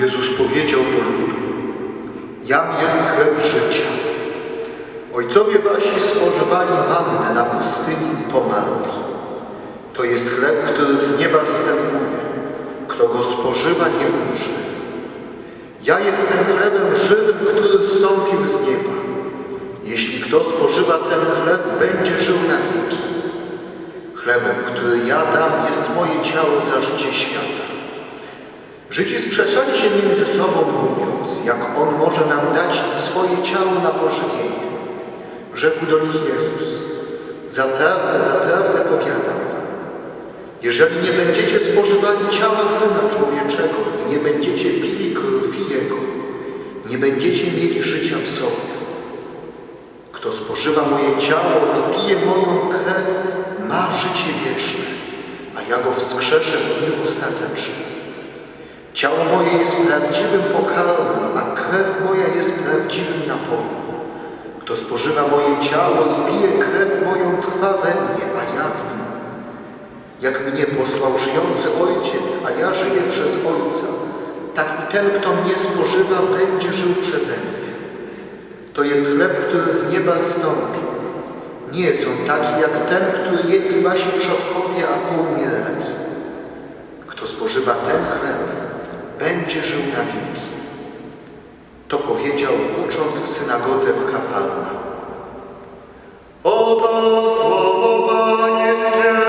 Jezus powiedział do ludu, Jam jest chleb życia. Ojcowie wasi spożywali mannę na pustyni i pomarli. To jest chleb, który z nieba zstępuje. Kto go spożywa, nie umrze. Ja jestem chlebem żywym, który zstąpił z nieba. Jeśli kto spożywa ten chleb, będzie żył na wieki. Chlebem, który ja dam, jest moje ciało za życie świata. Żydzi sprzeczali się między sobą, mówiąc, jak On może nam dać swoje ciało na pożywienie. Rzekł do nich Jezus, zaprawdę, zaprawdę powiadam wam, jeżeli nie będziecie spożywali ciała Syna Człowieczego i nie będziecie pili krwi Jego, nie będziecie mieli życia w sobie. Kto spożywa moje ciało i pije moją krew, ma życie wieczne, a ja go wskrzeszę w dniu ostatecznym. Ciało moje jest prawdziwym pokarmem, a krew moja jest prawdziwym napojem. Kto spożywa moje ciało i pije krew moją, trwa we mnie, a ja w nim. Jak mnie posłał żyjący Ojciec, a ja żyję przez Ojca, tak i ten, kto mnie spożywa, będzie żył przeze mnie. To jest chleb, który z nieba zstąpi. Nie jest on taki jak ten, który jedli wasi przodkowie, a poumierali. Spożywa ten chleb, będzie żył na wieki. To powiedział, ucząc w synagodze w Kafarna. Oto słowo Pańskie.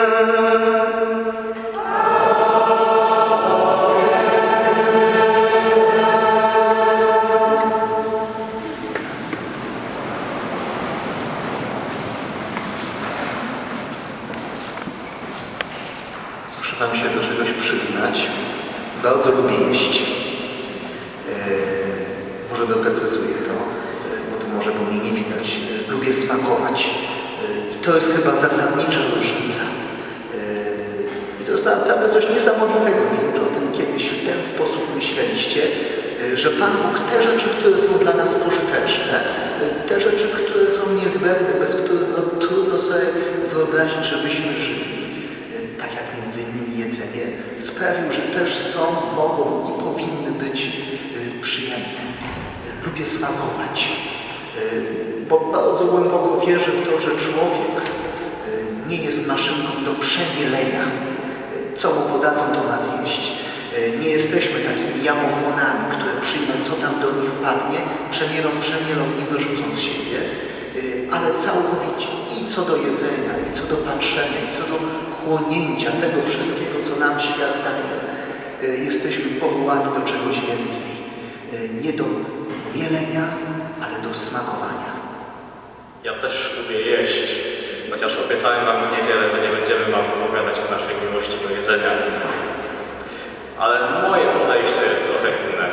Przyznać. Bardzo lubię jeść. Eee, może doprecyzuję to, e, bo to może po mnie nie widać. E, lubię smakować. E, I to jest chyba zasadnicza różnica. E, I to jest naprawdę coś niesamowitego. Nie wiem, czy o tym kiedyś w ten sposób myśleliście, e, że Pan Bóg te rzeczy, które są dla nas pożyteczne, e, te rzeczy, które są niezbędne, bez których no, trudno sobie wyobrazić, żebyśmy żyli, e, tak jak między innymi jedzenie, sprawił, że też są, mogą i powinny być e, przyjemne. Lubię smakować, e, bo bardzo głęboko wierzę w to, że człowiek e, nie jest maszynką do przemielenia. Co mu podadzą, to ma zjeść. E, Nie jesteśmy takimi jamochłonami, które przyjmą, co tam do nich wpadnie, przemielą, przemielą i wyrzucą z siebie, ale całkowicie i co do jedzenia, i co do patrzenia, i co do chłonięcia tego wszystkiego, co nam świat daje, e, jesteśmy powołani do czegoś więcej. E, Nie do mielenia, ale do smakowania. Ja też lubię jeść, chociaż obiecałem Wam w niedzielę, że nie będziemy Wam opowiadać o naszej miłości do jedzenia. Ale moje podejście jest trochę inne.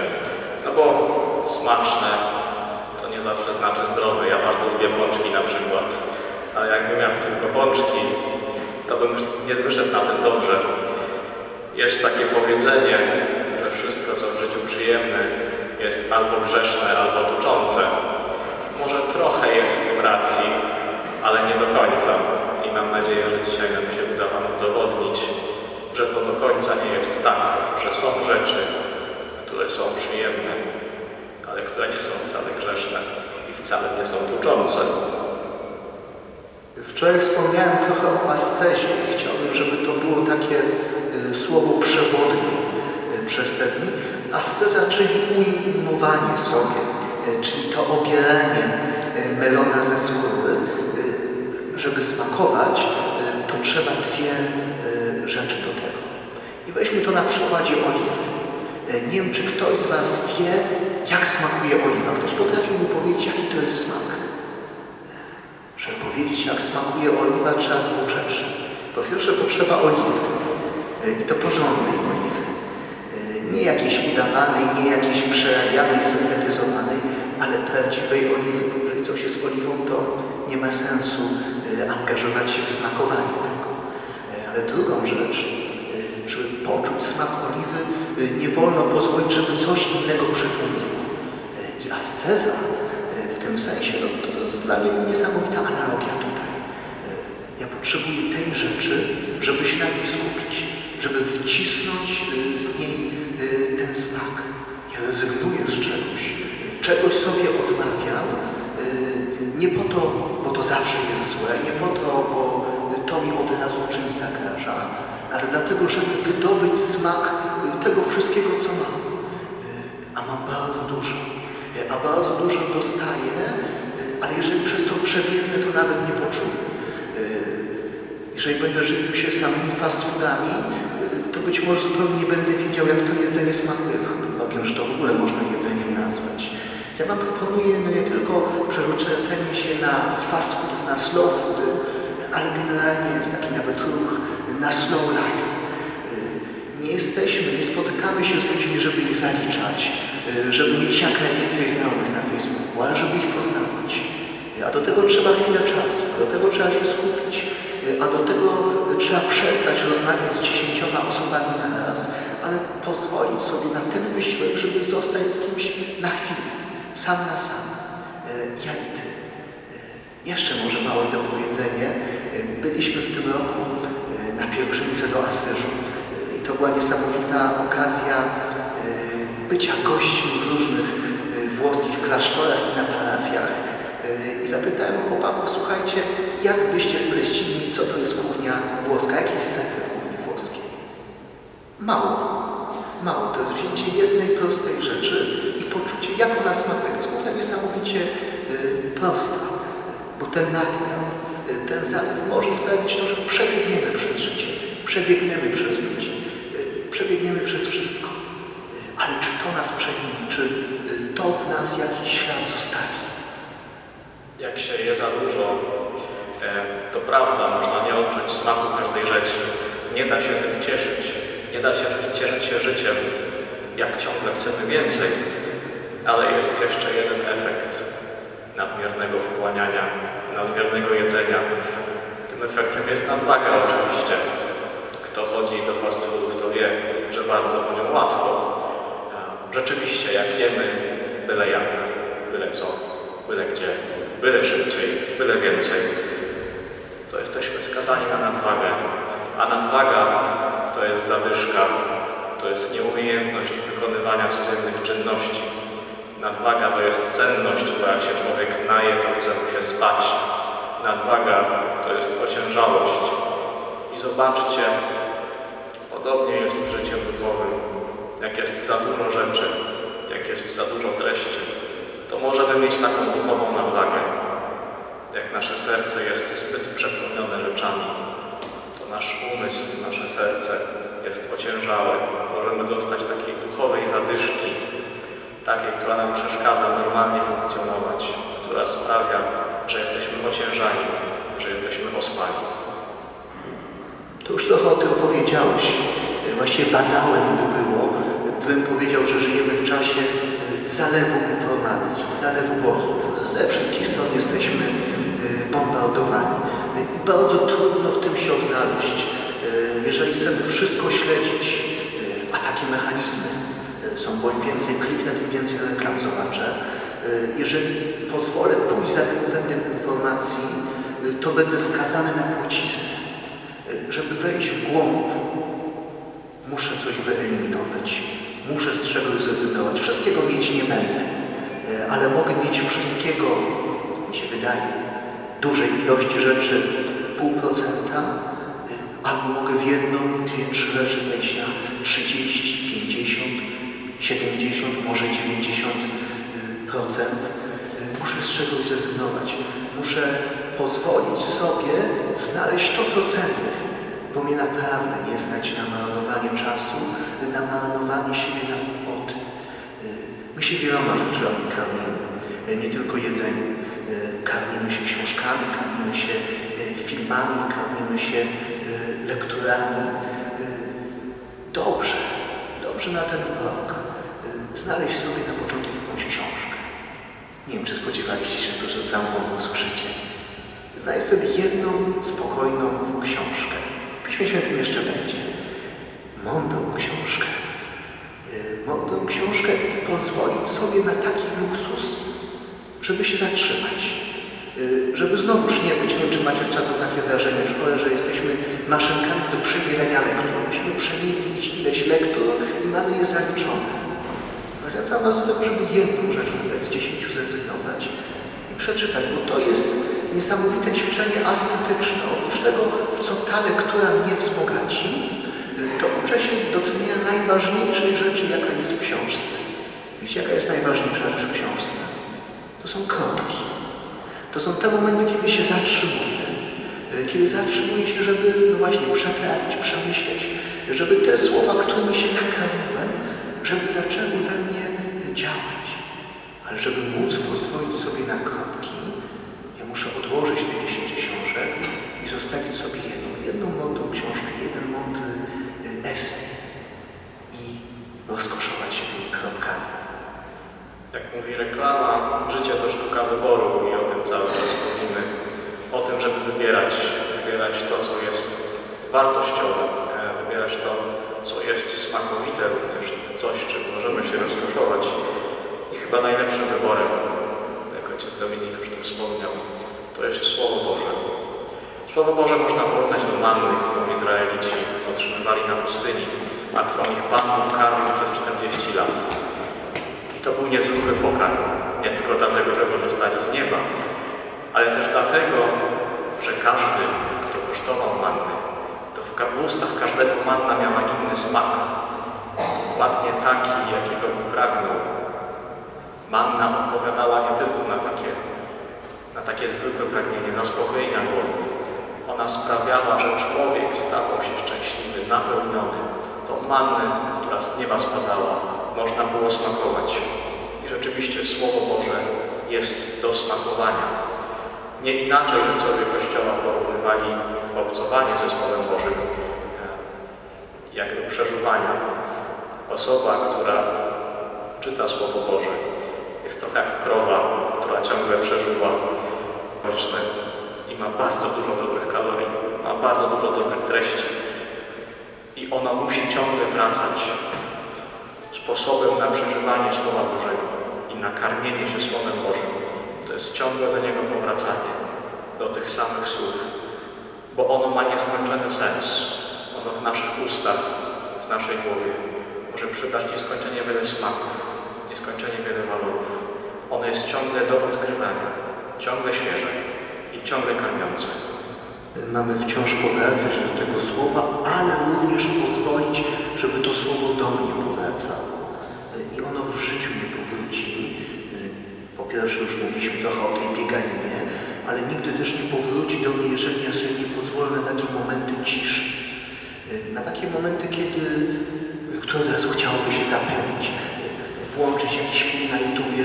No bo smaczne to nie zawsze znaczy zdrowe. Ja bardzo lubię pączki na przykład. Ale jakbym miał tylko pączki, to bym nie wyszedł na tym dobrze. Jest takie powiedzenie, że wszystko, co w życiu przyjemne, jest albo grzeszne, albo tuczące. Może trochę jest w tym racji, ale nie do końca. I mam nadzieję, że dzisiaj nam się uda Wam udowodnić, że to do końca nie jest tak, że są rzeczy, które są przyjemne, ale które nie są wcale grzeszne i wcale nie są tuczące. Wczoraj wspomniałem trochę o ascezie i chciałbym, żeby to było takie y, słowo przewodnie y, przez te dni. Asceza, czyli ujmowanie sobie, y, czyli to obieranie melona ze skóry. Żeby smakować, to trzeba dwie rzeczy do tego. I weźmy to na przykładzie oliwy. Nie wiem, czy ktoś z Was wie, jak smakuje oliwa. Ktoś potrafi mi powiedzieć, jaki to jest smak. Żeby powiedzieć, jak smakuje oliwa, trzeba dwóch rzeczy. Po pierwsze, potrzeba oliwy. E, I to porządnej oliwy. E, Nie jakiejś udawanej, nie jakiejś przerabianej, syntetyzowanej, ale prawdziwej oliwy. Jeżeli coś jest oliwą, to nie ma sensu e, angażować się w smakowanie tego. Ale drugą rzecz, żeby poczuć smak oliwy, nie wolno pozwolić, żeby coś innego przytłumiło. I asceza w tym sensie, no, dla mnie niesamowita analogia tutaj. E, Ja potrzebuję tej rzeczy, żeby się na niej skupić, żeby wycisnąć y, z niej y, ten smak. Ja rezygnuję z czegoś, czegoś sobie odmawiam, nie po to, bo to zawsze jest złe, nie po to, bo to mi od razu czymś zagraża, ale dlatego, żeby wydobyć smak tego wszystkiego, co mam. A mam bardzo dużo, a bardzo dużo dostaję, ale jeżeli przez to przebiegnę, to nawet nie poczuję. Y, Jeżeli będę żywił się samymi fast foodami, y, to być może zupełnie nie będę wiedział, jak to jedzenie smakuje. Bogiem, że to w ogóle można jedzeniem nazwać. Ja Wam proponuję no nie tylko przerzucenie się na, z fast foodów na slow ale generalnie jest taki nawet ruch na slow life. Y, Nie jesteśmy, nie spotykamy się z ludźmi, żeby ich zaliczać, żeby mieć jak najwięcej znajomych na Facebooku, ale żeby ich poznawać. A do tego trzeba chwilę czasu, do tego trzeba się skupić, y, a do tego y, trzeba przestać rozmawiać z dziesięcioma osobami na raz, ale pozwolić sobie na ten wysiłek, żeby zostać z kimś na chwilę, sam na sam. Y, Ja i ty. Jeszcze może małe dopowiedzenie. Byliśmy w tym roku na pielgrzymce do Asyżu. I to była niesamowita okazja bycia gośćmi w różnych włoskich klasztorach i na parafiach. Y, I zapytałem chłopaków, słuchajcie, jak byście streścili, co to jest kuchnia włoska, jaki jest sekret kuchni włoskiej? Mało. Mało. To jest wzięcie jednej prostej rzeczy i poczucie, jak ona smakuje. To jest kuchnia niesamowicie y, prosta, bo ten nadmiar, y, ten zalew może sprawić to, że przebiegniemy przez życie, przebiegniemy przez ludzi, y, przebiegniemy przez wszystko. Ale czy to nas przemieni, czy to w nas jakiś ślad zostawi? Jak się je za dużo, e, to prawda, można nie odczuć smaku każdej rzeczy. Nie da się tym cieszyć. Nie da się cieszyć się życiem, jak ciągle chcemy więcej. Ale jest jeszcze jeden efekt nadmiernego wchłaniania, nadmiernego jedzenia. Tym efektem jest nadwaga oczywiście. Kto chodzi do fast foodów, to wie, że bardzo po nią łatwo. Rzeczywiście, jak jemy, byle jak, byle co, byle gdzie, byle szybciej, byle więcej, to jesteśmy skazani na nadwagę. A nadwaga to jest zadyszka, to jest nieumiejętność wykonywania codziennych czynności. Nadwaga to jest senność, bo jak się człowiek naje, to chce mu się spać. Nadwaga to jest ociężałość. I zobaczcie, podobnie jest z życiem duchowym. Jak jest za dużo rzeczy, jak jest za dużo treści, to możemy mieć taką duchową nadwagę. Jak nasze serce jest zbyt przepełnione rzeczami, to nasz umysł, nasze serce jest ociężałe. Możemy dostać takiej duchowej zadyszki, takiej, która nam przeszkadza normalnie funkcjonować, która sprawia, że jesteśmy ociężani, że jesteśmy ospani. To już trochę o tym powiedziałeś. Właściwie banałem by było, gdybym powiedział, że żyjemy w czasie zalewu informacji, zalewu bodźców. Ze wszystkich stron jesteśmy e, bombardowani. I bardzo trudno w tym się odnaleźć. E, Jeżeli chcemy wszystko śledzić, a takie mechanizmy są, bo im więcej kliknę, tym więcej reklam zobaczę. Jeżeli pozwolę pójść za tym pędem informacji, to będę skazany na pocisny. E, Żeby wejść w głąb, muszę coś wyeliminować. Muszę z czegoś zrezygnować. Wszystkiego mieć nie będę, E, ale mogę mieć wszystkiego, mi się wydaje, dużej ilości rzeczy pół procenta, e, albo mogę w jedną, dwie, trzy rzeczy wejść na 30, 50, 70, może 90 e, procent. Muszę z czegoś zrezygnować. Muszę pozwolić sobie znaleźć to, co cenne, bo mnie naprawdę nie stać na marnowanie czasu, na marnowanie siebie na głupoty. Y, My się wieloma rzeczami karmimy, nie tylko jedzeniem. Karmimy się książkami, karmimy się y, filmami, karmimy się y, lekturami. Y, Dobrze, dobrze na ten rok znaleźć sobie na początek jakąś książkę. Nie wiem, czy spodziewaliście się to, że za usłyszycie. Znajdź sobie jedną spokojną książkę. W Piśmie Świętym jeszcze będzie. Mądrą książkę. Yy, Mądrą książkę i pozwolić sobie na taki luksus, żeby się zatrzymać. Y, Żeby znowuż nie być, nie wiem czy macie takie wrażenie w szkole, że jesteśmy maszynkami do przebierania lektur. Musimy przemienić ileś lektur i mamy je zaliczone. Zachęcam Was do tego, żeby jedną rzecz wybrać z dziesięciu zrezygnować i przeczytać, bo to jest niesamowite ćwiczenie ascetyczne. Oprócz tego, w co ta lektura mnie wzbogaci, to uczę się docenienia najważniejszej rzeczy, jaka jest w książce. Wiecie, jaka jest najważniejsza rzecz w książce? To są kropki. To są te momenty, kiedy się zatrzymuję. Y, Kiedy zatrzymuję się, żeby no właśnie przeprawić, przemyśleć, żeby te słowa, którymi się nakarmiłem, żeby zaczęły we mnie działać. Ale żeby móc pozwolić sobie na kropki, muszę odłożyć te 10 książek i zostawić sobie jedną, jedną mądrą książkę, jeden mądry y, esej i rozkoszować się tymi kropkami. Jak mówi reklama, życie to sztuka wyboru i o tym cały czas mówimy. O tym, żeby wybierać, wybierać to, co jest wartościowe, e, wybierać to, co jest smakowite również, coś, czym możemy się rozkoszować. I chyba najlepszym wyborem, jak ojciec Dominik wspomniał, to jest Słowo Boże. Słowo Boże można porównać do manny, którą Izraelici otrzymywali na pustyni, a którą ich Pan karmił przez 40 lat. I to był niezwykły pokarm. Nie tylko dlatego, że go dostali z nieba, ale też dlatego, że każdy, kto kosztował manny, to w ustach każdego manna miała inny smak. Dokładnie taki, jakiego pragnął. Manna odpowiadała nie tylko na takie, na takie zwykłe pragnienie zaspokojenia głodu. Ona sprawiała, że człowiek stawał się szczęśliwy, napełniony. Tą mannę, która z nieba spadała, można było smakować. I rzeczywiście Słowo Boże jest do smakowania. Nie inaczej ojcowie Kościoła porównywali obcowanie ze Słowem Bożym, e, jak do przeżuwania. Osoba, która czyta Słowo Boże, jest trochę jak krowa, która ciągle przeżuwa i ma bardzo dużo dobrych kalorii, ma bardzo dużo dobrych treści. I ona musi ciągle wracać sposobem na przeżywanie Słowa Bożego i na karmienie się Słowem Bożym. To jest ciągle do Niego powracanie, do tych samych słów, bo ono ma nieskończony sens. Ono w naszych ustach, w naszej głowie może przydać nieskończenie wiele smaków, nieskończenie wiele walorów. Ono jest ciągle do odkrywania, ciągle świeże i ciągle karmiące. Mamy wciąż powracać do tego słowa, ale również pozwolić, żeby to słowo do mnie powracało. I ono w życiu nie powróci. Po pierwsze już mówiliśmy trochę o tej bieganinie, ale nigdy też nie powróci do mnie, jeżeli ja sobie nie pozwolę na takie momenty ciszy. Na takie momenty, kiedy, które od razu chciałoby się zapełnić. Włączyć jakiś film na YouTubie,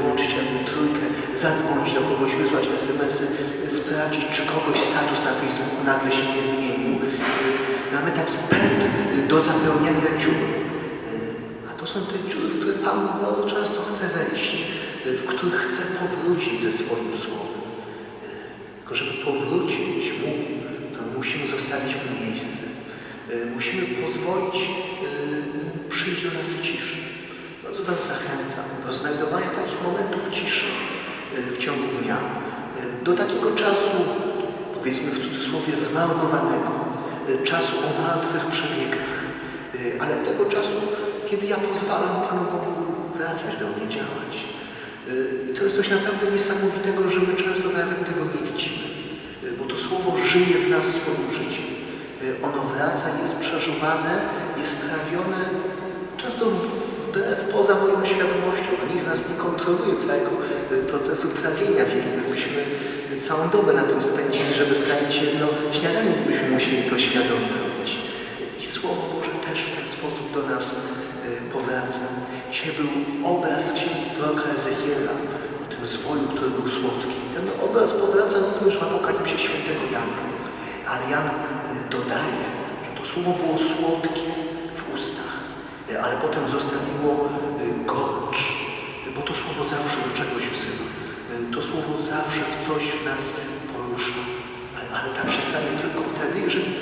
włączyć jakby trójkę, zadzwonić do kogoś, wysłać SMS-y, sprawdzić, czy kogoś status na Facebooku nagle się nie zmienił. Mamy taki pęd do zapełniania dziur. A to są te dziury, w które Pan bardzo często chce wejść, w których chce powrócić ze swoim słowem. Tylko żeby powrócić mógł, to musimy zostawić mu miejsce. Musimy pozwolić mu przyjść do nas w ciszy. Bardzo Was zachęcam do znajdowania takich momentów ciszy w ciągu dnia. Do takiego czasu, powiedzmy w cudzysłowie, zmarnowanego, czasu o martwych przebiegach, ale tego czasu, kiedy ja pozwalam Panu Bogu wracać do mnie, działać. I to jest coś naprawdę niesamowitego, że my często nawet tego nie widzimy, bo to Słowo żyje w nas swoim życiem. Ono wraca, jest przeżuwane, jest trawione, często wbrew poza moją świadomością, nikt z nas nie kontroluje całego procesu trawienia wielu. Gdybyśmy całą dobę na tym spędzili, żeby strawić jedno śniadanie, gdybyśmy musieli to świadomie robić. I Słowo Boże też w ten sposób do nas y, powraca. Dzisiaj był obraz księgi proroka Ezechiela o tym zwoju, który był słodki. Ten obraz powraca również w Apokalipsie świętego Jana. Ale Jan y, dodaje, że to słowo było słodkie w ustach, y, ale potem zostawiło y, gorycz, y, bo to słowo zawsze do czegoś wzywa. To słowo zawsze w coś w nas porusza. Ale, tak się stanie tylko wtedy, jeżeli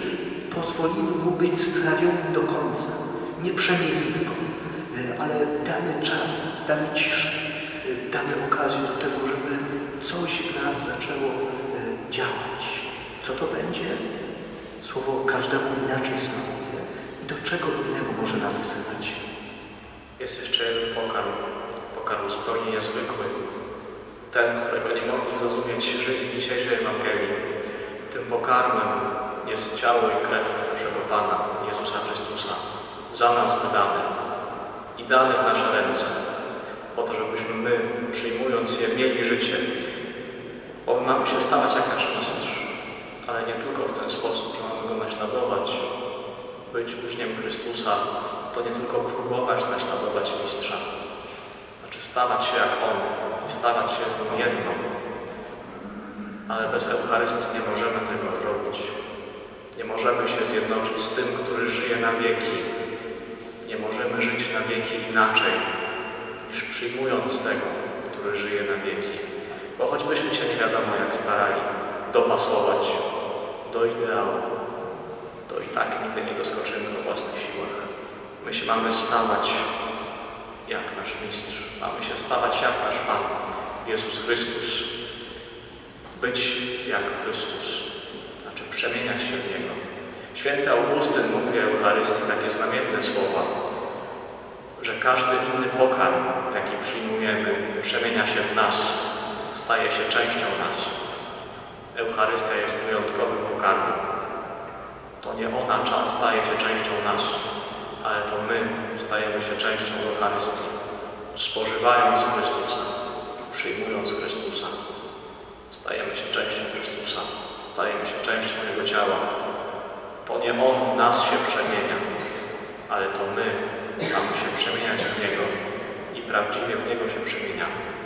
pozwolimy mu być strawionym do końca. Nie przemienimy go, ale damy czas, damy ciszę, damy okazję do tego, żeby coś w nas zaczęło działać. Co to będzie? Słowo każdemu inaczej smakuje i do czego innego może nas wzywać. Jest jeszcze pokarm, pokarm zupełnie niezwykły. Ten, którego nie mogli zrozumieć Żydzi dzisiejszej Ewangelii. Tym pokarmem jest ciało i krew naszego Pana, Jezusa Chrystusa, za nas wydane i dane w nasze ręce, po to, żebyśmy my, przyjmując je, mieli życie. Bo my mamy się stawać jak nasz mistrz, ale nie tylko w ten sposób, że mamy go naśladować, być uczniem Chrystusa, to nie tylko próbować naśladować mistrza, stawać się jak on i stawać się z nim jedno. Ale bez Eucharystii nie możemy tego zrobić. Nie możemy się zjednoczyć z tym, który żyje na wieki. Nie możemy żyć na wieki inaczej, niż przyjmując tego, który żyje na wieki. Bo choćbyśmy się nie wiadomo jak starali dopasować do ideału, to i tak nigdy nie doskoczymy o własnych siłach. My się mamy stawać jak nasz mistrz. Mamy się stawać jak nasz Pan, Jezus Chrystus. Być jak Chrystus, znaczy przemieniać się w Niego. Święty Augustyn mówi o Eucharystii takie znamienne słowa, że każdy inny pokarm, jaki przyjmujemy, przemienia się w nas, staje się częścią nas. Eucharystia jest wyjątkowym pokarmem. To nie ona staje się częścią nas, ale to my stajemy się częścią Eucharystii, spożywając Chrystusa, przyjmując Chrystusa. Stajemy się częścią Chrystusa, stajemy się częścią Jego ciała. To nie On w nas się przemienia, ale to my mamy się przemieniać w Niego i prawdziwie w Niego się przemieniamy.